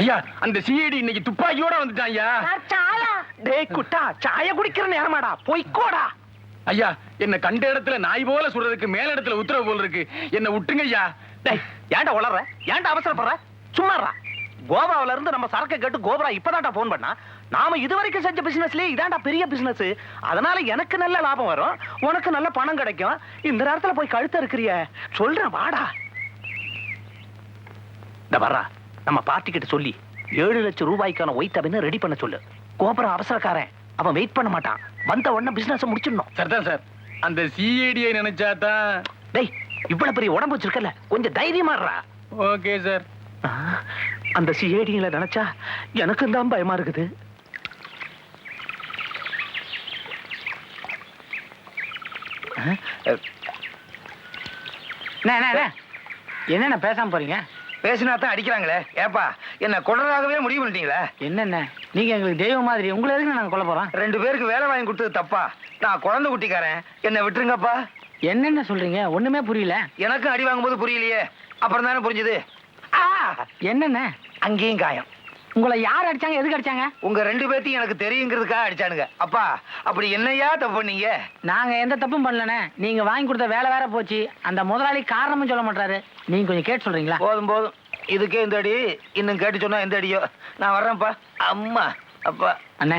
ஐயா அந்த சிஐடி இன்னைக்கு துப்பாக்கியோட வந்துட்டான் ஐயா. டேய் குட்டா சாய குடிக்கிற நேரமாடா. போய்க்கோடா ஐயா என்ன கண்ட இடத்துல நாய் போல சுடுறதுக்கு மேல இடத்துல உத்தரவு போல இருக்கு. என்ன விட்டுங்க ஐயா. டேய் ஏன்டா உளற? ஏன்டா அவசரப்படுற? சும்மாறா கோவாவுல இருந்து நம்ம சரக்கு கேட்டு கோபரா இப்பதான்டா போன் பண்ணா. நாம இதுவரைக்கும் செஞ்ச பிசினஸ்லயே இதான்டா பெரிய பிசினஸ் அதனால எனக்கு நல்ல லாபம் வரும். உனக்கு நல்ல பணம் கிடைக்கும். இந்த நேரத்துல போய் கழுத்த இருக்கிறிய சொல்றேன் வாடா. இந்த வர்றா. நம்ம பார்ட்டி கிட்ட சொல்லி ஏழு லட்சம் ரூபாய்க்கான ஒயிட் அப்படின்னு ரெடி பண்ண சொல்லு. கோபுரம் அவசரக்காரன். அவன் வெயிட் பண்ண மாட்டான். வந்த உடனே பிசினஸ் முடிச்சிடணும். சரிதான் சார் அந்த சிஐடியை நினைச்சா தான் டேய் இவ்வளவு பெரிய உடம்பு வச்சிருக்கல கொஞ்சம் தைரியமாடுறா ஓகே சார். அந்த சிஏடிங்களை நினைச்சா எனக்கும் தான் பயமா இருக்குது. என்னென்ன பேசாம போறீங்க? பேசினா தான் அடிக்கிறாங்களே. ஏப்பா என்ன கொடராகவே முடிவு பண்ணிட்டீங்களா? என்னென்ன? நீங்க எங்களுக்கு தெய்வம் மாதிரி உங்களை எதுக்கு நாங்க கொல்ல போறோம்? ரெண்டு பேருக்கு வேலை வாங்கி கொடுத்தது தப்பா. நான் குழந்தை குட்டிக்காரன். என்ன விட்டுருங்கப்பா. என்னென்ன சொல்றீங்க? ஒண்ணுமே புரியல. எனக்கும் அடி வாங்கும்போது புரியலையே. அப்புறம் தானே புரிஞ்சுது. ஆ, என்னென்ன? அங்கேயும் காயம். உங்களை யார் அடிச்சாங்க எதுக்கு அடிச்சாங்க? உங்க ரெண்டு பேர்த்தையும் எனக்கு தெரியுங்கிறதுக்காக அடிச்சானுங்க. அப்பா அப்படி என்னையா தப்பு பண்ணீங்க? நாங்க எந்த தப்பும் பண்ணலனே நீங்க வாங்கி கொடுத்த வேலை வேற போச்சு. அந்த முதலாளி காரணமும் சொல்ல மாட்டாரு. நீங்க கொஞ்சம் கேட்டு சொல்றீங்களா? போதும் போதும். இதுக்கே இந்த அடி இன்னும் கேட்டு சொன்னா எந்த அடியோ. நான் வர்றேன்ப்பா. அம்மா அப்பா. அண்ணே.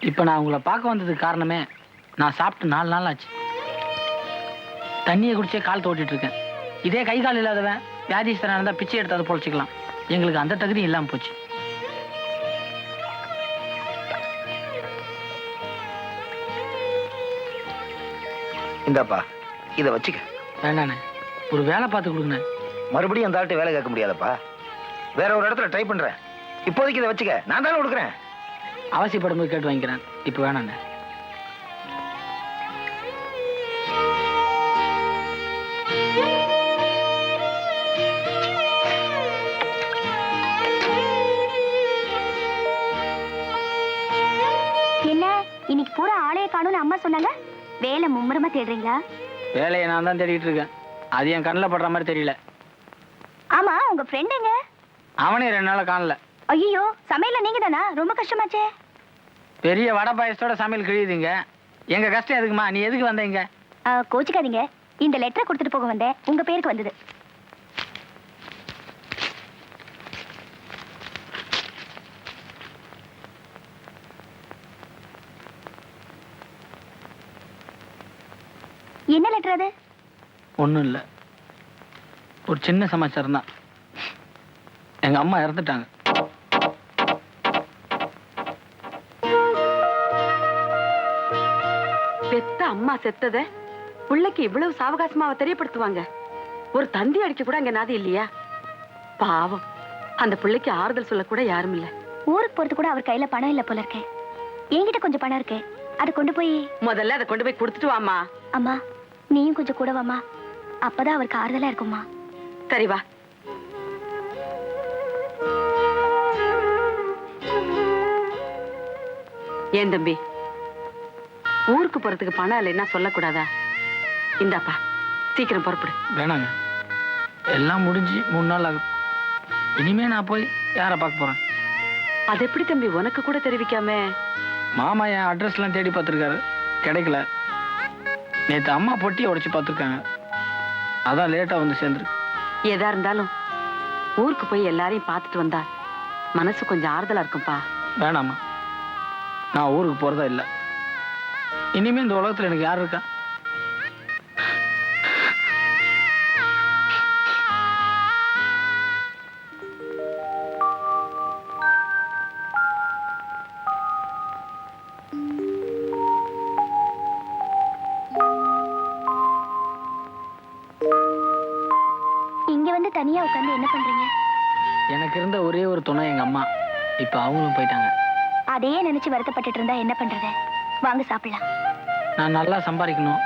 இப்ப நான் உங்களை பார்க்க வந்ததுக்கு காரணமே நான் சாப்பிட்டு நாலு நாள் ஆச்சு. தண்ணியை குடிச்சே கால் தோட்டிட்டு இருக்கேன். இதே கை கால் இல்லாதவன் வியாதிஸ்தரன் இருந்தா பிச்சை எடுத்தாது பொழைச்சிக்கலாம். எங்களுக்கு அந்த தகுதி இல்லாம போச்சு. இந்தாப்பா இதை வச்சுக்க. வேண்டாண்ணே ஒரு வேலை பார்த்து கொடுங்கண்ணே. மறுபடியும் அந்த ஆள்கிட்ட வேலை கேட்க முடியாதப்பா. வேற ஒரு இடத்துல ட்ரை பண்றேன். இப்போதைக்கு இதை வச்சுக்க. நான் தானே கொடுக்குறேன் அவசியப்படும் போது கேட்டு வாங்கிக்கிறேன். இப்போ வேணாண்ணே. அம்மா சொன்னாங்க? வேலை மும்முரமா தேடுறீங்களா? வேலையை நான் தான் தேடிட்டு இருக்கேன். அது என் கண்ணில் படுற மாதிரி தெரியல. ஆமா உங்க ஃப்ரெண்ட் எங்க? அவனே ரெண்டு நாளா காணல. ஐயோ சமையல்ல நீங்க தானா? ரொம்ப கஷ்டமாச்சே. பெரிய வடை பாயசத்தோட சமையல் கிழியுதுங்க. எங்க கஷ்டம் எதுக்குமா? நீ எதுக்கு வந்தீங்க கோச்சிக்காதீங்க. இந்த லெட்டரை கொடுத்துட்டு போக வந்தேன். உங்க பேருக்கு வந்தது. என்ன லெட்டர் அது? ஒன்றும் இல்லை. ஒரு சின்ன சமாச்சாரம் தான். எங்க அம்மா இறந்துட்டாங்க. பெத்த அம்மா செத்தத பிள்ளைக்கு இவ்வளவு சாவகாசமா அவ தெரியப்படுத்துவாங்க. ஒரு தந்தி அடிக்க கூட அங்க நாதி இல்லையா? பாவம். அந்த பிள்ளைக்கு ஆறுதல் சொல்ல கூட யாரும் இல்ல. ஊருக்கு போறது கூட அவர் கையில பணம் இல்ல போல இருக்கே. என்கிட்ட கொஞ்சம் பணம் இருக்கு. அதை கொண்டு போய் முதல்ல அதை கொண்டு போய் கொடுத்துட்டு வாமா அம்மா நீயும் கொஞ்சம் கூட வாம்மா. அப்பதான் அவருக்கு ஆறுதலா இருக்கும்மா. சரி வா. ஏன் தம்பி? ஊருக்கு போறதுக்கு பணம் இல்லைன்னா சொல்லக்கூடாதா? இந்தாப்பா சீக்கிரம் புறப்படு. வேணாங்க. எல்லாம் முடிஞ்சு மூணு நாள் ஆகும். இனிமே நான் போய் யாரை பார்க்க போறேன்? அது எப்படி தம்பி உனக்கு கூட தெரிவிக்காம? மாமா என் அட்ரஸ்லாம் தேடி பார்த்துருக்காரு. கிடைக்கல. நேற்று அம்மா பொட்டியை உடைச்சு பார்த்துருக்காங்க. அதான் லேட்டாக வந்து சேர்ந்துருக்கு. எதா இருந்தாலும் ஊருக்கு போய் எல்லாரையும் பார்த்துட்டு வந்தா மனசு கொஞ்சம் ஆறுதலா இருக்கும்பா. வேணாம்மா. நான் ஊருக்கு போகிறதா இல்லை. இனிமேல் இந்த உலகத்தில் எனக்கு யார் இருக்கா? இப்போ அவங்களும் போயிட்டாங்க. அதையே நினைச்சு வருத்தப்பட்டுட்டு இருந்தா என்ன பண்றது? வாங்க சாப்பிடலாம். நான் நல்லா சம்பாதிக்கணும்.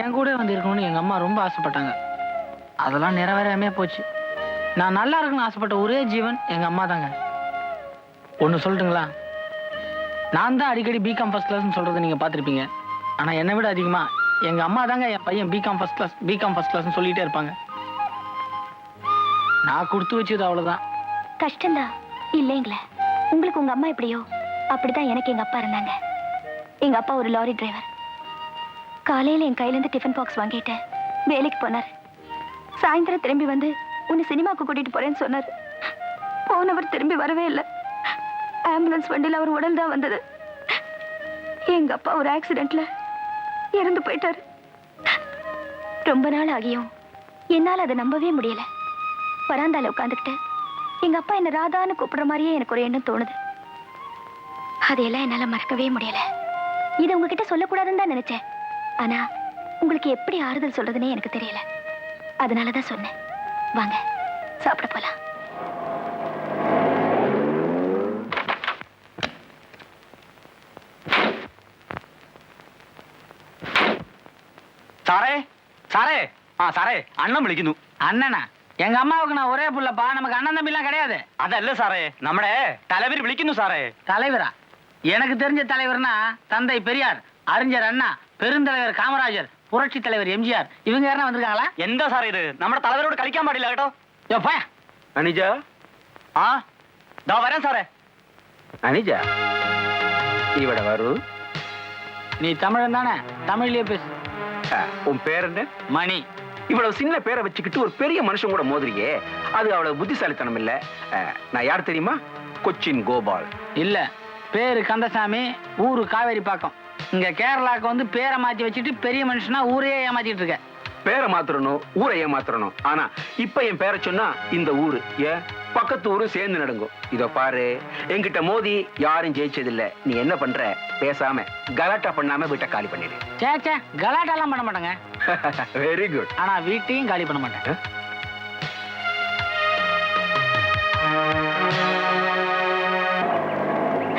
என் கூட வந்து இருக்கணும்னு எங்கள் அம்மா ரொம்ப ஆசைப்பட்டாங்க. அதெல்லாம் நிறைவேறாமே போச்சு. நான் நல்லா இருக்கணும்னு ஆசைப்பட்ட ஒரே ஜீவன் எங்கள் அம்மா தாங்க. ஒன்று சொல்லட்டுங்களா? நான் தான் அடிக்கடி பிகாம் ஃபர்ஸ்ட் கிளாஸ்னு சொல்கிறத நீங்கள் பார்த்துருப்பீங்க. ஆனால் என்னை விட அதிகமாக எங்கள் அம்மா தாங்க என் பையன் BCom first class BCom first கிளாஸ்னு சொல்லிகிட்டே இருப்பாங்க. நான் கொடுத்து வச்சது அவ்வளோதான் கஷ்டம்தான். இல்லைங்களே. உங்களுக்கு உங்க அம்மா எப்படியோ அப்படிதான் எனக்கு எங்க அப்பா இருந்தாங்க. எங்க அப்பா ஒரு லாரி டிரைவர் காலையில என் கையில இருந்து டிஃபன் பாக்ஸ் வாங்கிட்டேன் வேலைக்கு போனார். சாயந்தரம் திரும்பி வந்து உன்னை சினிமாவுக்கு கூட்டிட்டு போறேன்னு சொன்னார். போனவர் திரும்பி வரவே இல்லை. ஆம்புலன்ஸ் வண்டியில் அவர் உடல் தான் வந்தது. எங்க அப்பா ஒரு ஆக்சிடென்ட்ல இறந்து போயிட்டாரு. ரொம்ப நாள் ஆகியும் என்னால் அதை நம்பவே முடியல. வராந்தால உட்காந்துக்கிட்டு எங்க அப்பா என்ன ராதான்னு கூப்பிடுற மாதிரியே எனக்கு ஒரு எண்ணம் தோணுது அதையெல்லாம் என்னால மறக்கவே முடியல இதை உங்ககிட்ட சொல்லக்கூடாதுன்னு தான் நினைச்சேன் ஆனா உங்களுக்கு எப்படி ஆறுதல் சொல்றதுன்னே எனக்கு தெரியல அதனால தான் சொன்னேன் வாங்க சாப்பிட போலாம் സാറേ സാറേ ആ സാറേ അണ്ണം വിളിക്കുന്നു அண்ணனா எங்க அம்மாவுக்கு நான் ஒரே புள்ளப்பா நமக்கு அண்ணன் தம்பிலாம் கிடையாது അതല്ല സാറേ നമ്മുടെ തലവര് വിളിക്കുന്നു സാറേ தலைவரா எனக்கு தெரிஞ்ச தலைவர்னா தந்தை பெரியார் அறிஞர் அண்ணா பெருந்தலைவர் காமராஜர் புரட்சி தலைவர் எம்ஜிஆர் இவங்க யாரா வந்திருக்காங்களா എന്താ സാറേ ഇത് നമ്മുടെ തലവരോട് കളിക്കാൻ പാടില്ല കേട്ടോ யோ போயா அனிஜா ആ ദാ വരാൻ സാറേ அனிஜா இவட வரு நீ தமிழன் தானே தமிழ்லயே பேசு உன் பேர் என்ன மணி இவ்வளவு சின்ன பேரை வச்சுக்கிட்டு ஒரு பெரிய மனுஷன் கூட மோதுறியே. அது அவ்வளவு புத்திசாலித்தனம் இல்ல. நான் யார் தெரியுமா? கொச்சின் கோபால். இல்ல பேரு கந்தசாமி ஊரு காவேரி பாக்கம். இங்க கேரளாக்கு வந்து பேரை மாத்தி வச்சுட்டு பெரிய மனுஷனா ஊரையே ஏமாத்திட்டு இருக்க. பேரை மாத்திரணும் ஊரை ஏமாத்திரணும் ஆனா இப்ப என் பேரை சொன்னா இந்த ஊரு ஏன் பக்கத்து ஊரு சேர்ந்து நடுங்கும். இதோ பாரு என்கிட்ட மோதி யாரும் ஜெயிச்சதில்ல. நீ என்ன பண்ற? பேசாம கலாட்டா பண்ணாம வீட்டை காலி பண்ணிடு. சே கலாட்டெல்லாம் பண்ண மாட்டேங்க. வெரி குட் ஆனா வீட்டையும் காலி பண்ண மாட்டேன்.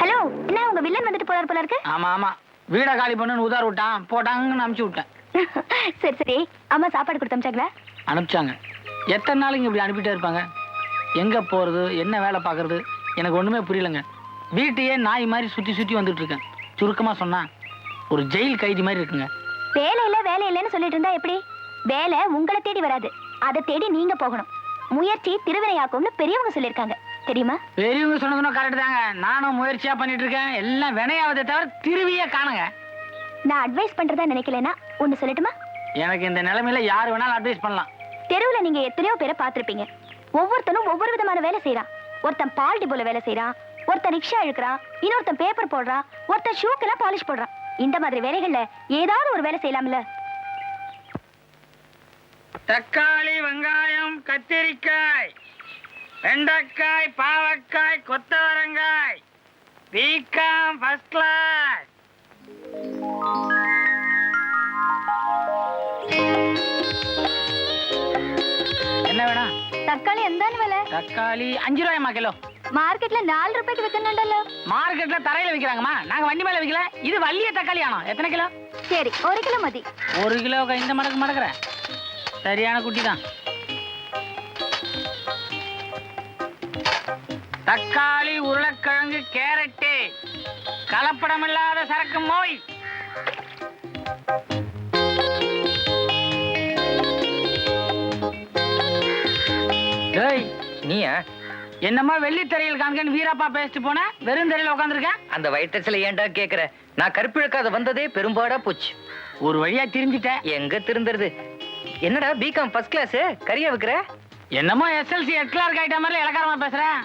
ஹலோ என்ன உங்க வில்லன் வந்துட்டு போறாரு போல இருக்கு? ஆமா ஆமா. வீட காலி பண்ணுன்னு உதார் விட்டான். போட்டாங்கன்னு அனுப்பிச்சு விட்டேன். சரி சரி. அம்மா சாப்பாடு கொடுத்தமிச்சாங்களா அனுப்பிச்சாங்க. எத்தனை நாளைக்கு இப்படி அனுப்பிட்டே இருப்பாங்க? எங்க போறது? என்ன வேலை பார்க்கறது? எனக்கு ஒண்ணுமே புரியலங்க. வீட்டையே நாய் மாதிரி சுத்தி சுத்தி வந்துட்டு இருக்கேன். சுருக்கமா சொன்னா ஒரு ஜெயில் கைதி மாதிரி இருக்குங்க. வேலை இல்ல வேலை இல்லைன்னு சொல்லிட்டு இருந்தா எப்படி? வேலை உங்களை தேடி வராது. அதை தேடி நீங்க போகணும். முயற்சி திருவினையாக்கும்னு பெரியவங்க சொல்லியிருக்காங்க. தெரியுமா? பெரியவங்க சொன்னதுன்னு கரெக்ட் தாங்க. நானும் முயற்சியா பண்ணிட்டு இருக்கேன். எல்லாம் வினையாவதே தவிர திருவியே காணுங்க. நான் அட்வைஸ் பண்றதா நினைக்கலனா ஒன்னு சொல்லட்டுமா? எனக்கு இந்த நிலைமையில யார் வேணாலும் அட்வைஸ் பண்ணலாம். தெருவுல நீங்க எத்தனையோ பேரை பார்த்திருப்பீங்க. ஒவ்வொருத்தனும் ஒவ்வொரு விதமான வேலை செய்யறான் ஒருத்தன் பால் டிபோல வேலை செய்யறான் ஒருத்தன் ரிக்ஷா இழுக்கிறான். இன்னொருத்தன் பேப்பர் போடுறான். ஒருத்தன் ஷூக்கெல்லாம் பாலிஷ் போடுறான். இந்த மாதிரி வேலைகள்ல ஏதாவது ஒரு வேலை செய்யலாம்ல? தக்காளி வெங்காயம் கத்திரிக்காய் வெண்டைக்காய் பாவக்காய் கொத்தவரங்காய் பிகாம் ஃபர்ஸ்ட் கிளாஸ் என்ன வேணும்? தக்காளி எந்த விலை தக்காளி அஞ்சு ரூபாயம்மா கிலோ. மார்க்கெட்ல நாலு ரூபாய்க்கு விற்கணும்டല്ലോ மார்க்கெட்ல தரையில விக்கிறாங்கம்மா. நாங்க வண்டி மேல விக்கல. இது வள்ளிய தக்காளி ஆனோம் எத்தனை கிலோ? சரி ஒரு கிலோ மதி. ஒரு கிலோ இந்த மடக்கு மடக்குறேன். சரியான குட்டி தான். தக்காளி உருளைக்கிழங்கு கேரட்டு. கலப்படமில்லாத சரக்கு மோய். டேய் நீயா? என்னம்மா வெள்ளி தரையில் காண்கன்னு வீராப்பா பேசிட்டு போன? வெறும் தரையில உட்காந்துருக்கேன் அந்த வயிற்றுல ஏன்டா கேக்குற? நான் கருப்பிழக்காத வந்ததே பெரும்பாடா போச்சு. ஒரு வழியா திரிஞ்சிட்டேன் எங்க திருந்துறது? என்னடா பிகாம் ஃபர்ஸ்ட் கிளாஸ் கரியா வைக்கிற? என்னமோ எஸ்எல்சி ஹெட் கிளார்க் ஆயிட்ட மாதிரி இலக்காரமா பேசுறேன்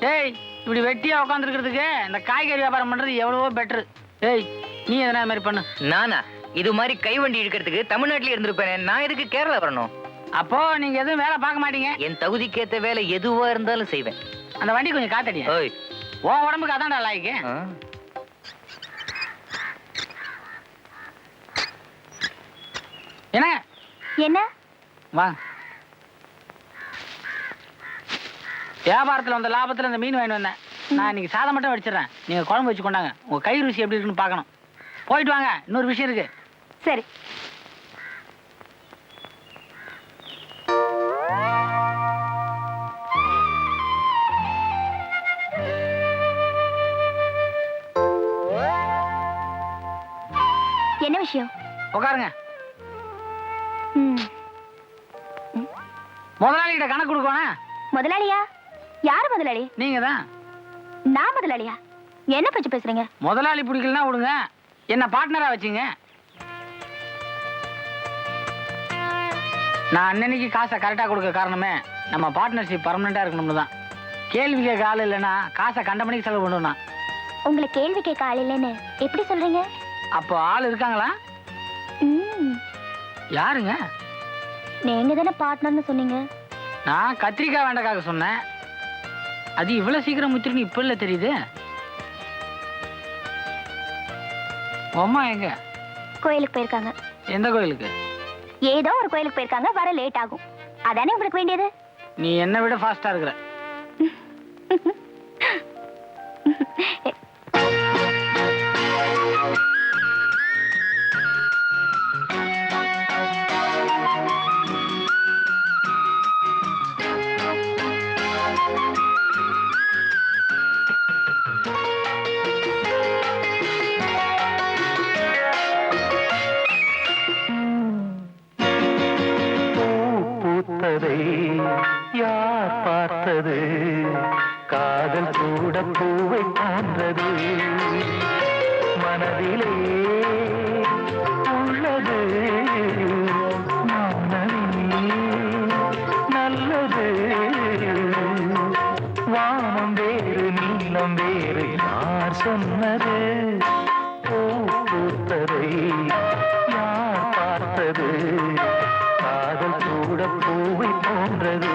டேய் இப்படி வெட்டியா உட்காந்துருக்கிறதுக்கு இந்த காய்கறி வியாபாரம் பண்றது எவ்வளவோ பெட்டர் டேய் நீ எதனா மாதிரி பண்ணு. நானா? இது மாதிரி கை வண்டி இழுக்கிறதுக்கு தமிழ்நாட்டுல இருந்திருப்பேன். நான் எதுக்கு கேரளா வரணும்? அப்போ நீங்க எதுவும் வேலை பார்க்க மாட்டீங்க. என் தகுதிக்கேத்த வேலை எதுவா இருந்தாலும் செய்வேன். அந்த வண்டி கொஞ்சம் காத்தடியா ஓய். உன் உடம்புக்கு அதான்டா லாய்க்கு. என்ன? என்ன? வா. வியாபாரத்துல வந்த லாபத்துல இந்த மீன் வாங்கி வந்தேன். நான் இன்னைக்கு சாதம் மட்டும் வடிச்சிடறேன். நீங்க குழம்பு வச்சு கொண்டாங்க. உங்க கை ருசி எப்படி இருக்குன்னு பார்க்கணும். போயிட்டு வாங்க. இன்னொரு விஷயம் இருக்கு. சரி. உட்காருங்க. ம், முதலாளிகிட்ட கணக்கு கொடுக்கணும் முதலாளியா? யாரு முதலாளி? நீங்க தான் நான் முதலாளியா? என்ன பச்சு பேசுறீங்க? முதலாளி பிடிக்கலனா விடுங்க. என்ன பார்ட்னரா வச்சுங்க. நான் அன்னன்னைக்கு காசை கரெக்டாக கொடுக்க காரணமே நம்ம பார்ட்னர்ஷிப் பர்மனெண்ட்டாக இருக்கணும்னு தான். கேள்வி கேட்க ஆள் இல்லைன்னா காசை கண்ட மணிக்கு செலவு பண்ணுவேன் உங்களை கேள்வி கேட்க ஆள் இல்லைன்னு எப்படி சொல்றீங்க? அப்போ ஆள் இருக்காங்களா? யாருங்க? நீங்க தானே பார்ட்னர்னு சொன்னீங்க. நான் கத்திரிக்காய் வேண்டக்காக சொன்னேன். அது இவ்வளோ சீக்கிரம் முத்திருன்னு இப்போ இல்லை தெரியுது. அம்மா எங்க? கோயிலுக்கு போயிருக்காங்க. எந்த கோயிலுக்கு? ஏதோ ஒரு கோயிலுக்கு போயிருக்காங்க வர லேட் ஆகும். அதானே உங்களுக்கு வேண்டியது? நீ என்னை விட ஃபாஸ்ட்டாக இருக்கிற. காதல் கூட பூவை போன்றது.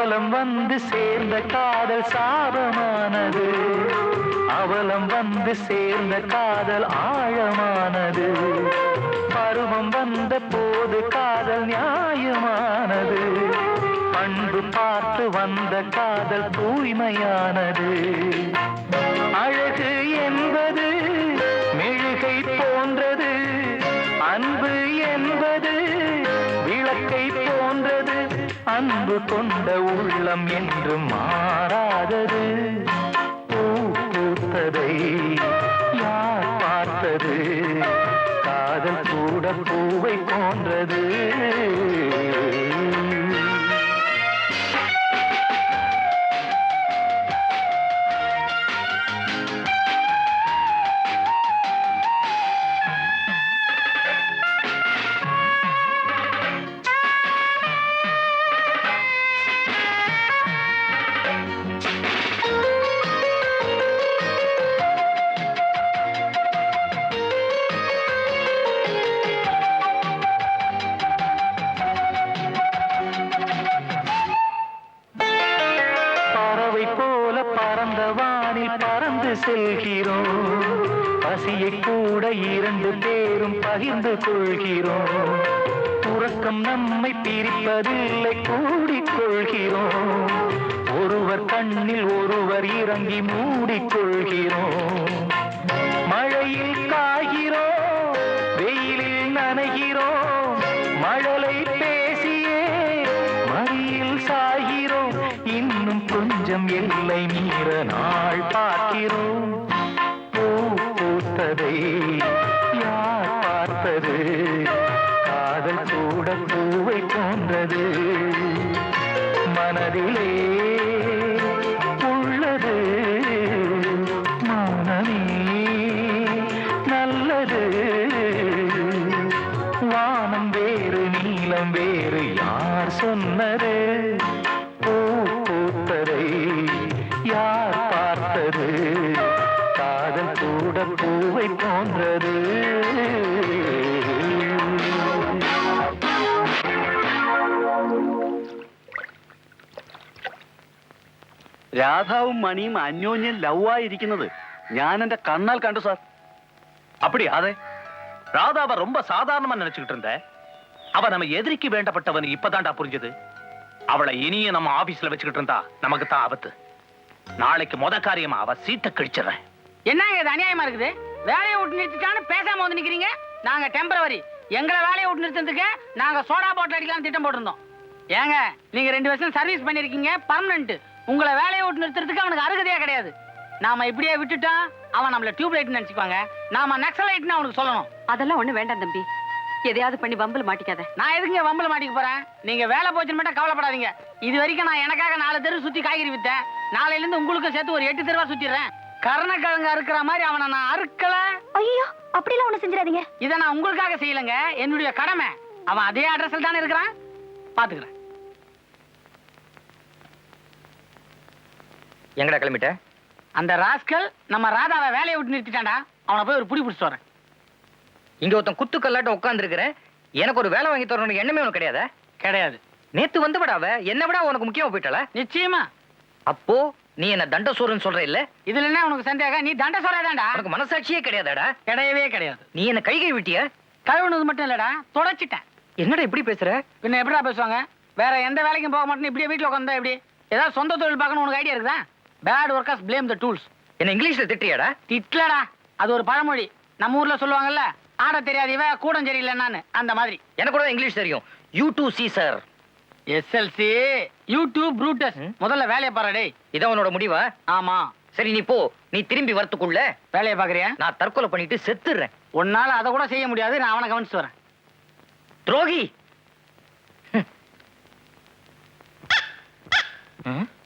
அவலம் வந்து சேர்ந்த காதல் சாபமானது. அவலம் வந்து சேர்ந்த காதல் ஆழமானது. பருவம் வந்த போது காதல் நியாயமானது. பண்பு பார்த்து வந்த காதல் தூய்மையானது. உள்ளம் என்று மாறாதது. பசியை கூட இரண்டு பேரும் பகிர்ந்து கொள்கிறோம். உறக்கம் நம்மை பிரிப்பதில்லை கூடிக்கொள்கிறோம் ஒருவர் கண்ணில் ஒருவர் இறங்கி மூடிக்கொள்கிறோம் மழையில் காய்கிறோம் வெயிலில் நனைகிறோம். மழலை பேசியே மறியில் சாகிறோம் இன்னும் கொஞ்சம் எல்லை மீற நாள் பார்க்கிறோம். രാധാവും മണിയും അന്യോന്യം ലവായിരിക്കുന്നത് ഞാൻ എന്റെ കണ്ണാൽ കണ്ടു സാർ அப்படி அதே ராதாவை ரொம்ப சாதாரணமா நினைச்சுக்கிட்டு இருந்த அவ நம்ம எதிரிக்கு வேண்டப்பட்டவன் இப்பதான்டா புரிஞ்சது அவளை இனியும் நம்ம ஆபீஸ்ல வச்சுக்கிட்டு இருந்தா நமக்கு தான் ஆபத்து நாளைக்கு முத காரியமா அவ சீட்டை கிழிச்சிடுறேன் என்னங்க இது அநியாயமா இருக்குது வேலையை விட்டு நிறுத்திட்டான்னு பேசாம வந்து நிக்கிறீங்க நாங்க டெம்பரவரி எங்களை வேலையை விட்டு நிறுத்துறதுக்கு நாங்க சோடா பாட்டில் அடிக்கலாம் திட்டம் போட்டிருந்தோம் ஏங்க நீங்க ரெண்டு வருஷம் சர்வீஸ் பண்ணிருக்கீங்க பர்மனன்ட் உங்களை வேலையை விட்டு நிறுத்துறதுக்கு அவனுக்கு அருகதையா கிடையாது. நாம இப்படியே விட்டுட்டோம் அவன் நம்மள டியூப் லைட் நினைச்சுக்குவாங்க நாம நக்சலைட்னு அவனுக்கு சொல்லணும். அதெல்லாம் ஒண்ணு வேண்டாம் தம்பி. எதையாவது பண்ணி வம்புல மாட்டிக்காத. நான் எதுங்க வம்பல மாட்டிக்க போறேன்? நீங்க வேலை போச்சுன்னு மட்டும் கவலைப்படாதீங்க. இது வரைக்கும் நான் எனக்காக நாலு தெரு சுத்தி காய்கறி வித்தேன். நாளையில இருந்து உங்களுக்கும் சேர்த்து ஒரு எட்டு தெருவா சுத்திடுறேன். கருணக்கிழங்கு அறுக்கிற மாதிரி அவனை நான் அறுக்கல. ஐயோ அப்படிலாம் ஒண்ணு செஞ்சிடாதீங்க. இதை நான் உங்களுக்காக செய்யலைங்க. என்னுடைய கடமை. அவன் அதே அட்ரஸ்ல தானே இருக்கிறான். பாத்துக்கிறேன். எங்கடா கிளம்பிட்ட? அந்த ராஸ்கல் நம்ம ராதாவை வேலையை விட்டு நிறுத்திட்டான்டா. அவனை போய் ஒரு புடி பிடிச்சிட்டு வரேன். இங்க ஒருத்தன் குத்து கல்லாட்டம் உட்கார்ந்து எனக்கு ஒரு வேலை வாங்கி தரணும் எண்ணமே உனக்கு கிடையாதா? கிடையாது. நேத்து வந்து விடாவ என்ன விட உனக்கு முக்கியமா போயிட்டாளா? நிச்சயமா. அப்போ நீ என்ன தண்டசூரன் சொல்ற இல்ல? இதுல என்ன உனக்கு சந்தேகம் நீ தண்ட சொல்றதாண்டா உனக்கு மனசாட்சியே கிடையாதாடா? கிடையவே கிடையாது. நீ என்ன கைகை விட்டிய? கழுவுனது மட்டும் இல்லடா தொடச்சிட்டேன். என்னடா இப்படி பேசுற? பின்ன எப்படிடா பேசுவாங்க? வேற எந்த வேலைக்கும் போக மாட்டேன்னு இப்படியே வீட்டுல உட்காந்தா எப்படி? ஏதாவது சொந்த தொழில் பார்க்கணும் உனக்கு ஐடியா இருக்குதா? Bad workers blame the tools என்ன இங்கிலீஷ்ல திட்டியாடா திட்டலடா. அது ஒரு பழமொழி. நம்ம ஊர்ல சொல்லுவாங்கல்ல ஆட தெரியாது இவ கூடம் சரியில்லைன்னு அந்த மாதிரி. எனக்கு கூட இங்கிலீஷ் தெரியும். You too see sir SLC YouTube Brutus ம். முதல்ல வேலையை பாரு டேய். இதான் உன்னோட முடிவா? ஆமா. சரி நீ போ. நீ திரும்பி வரத்துக்குள்ள வேலையை பாக்குறியா? நான் தற்கொலை பண்ணிட்டு செத்துடுறேன் உன்னால அதை கூட செய்ய முடியாது நான் அவனை கவனிச்சுட்டு வரேன். துரோகி?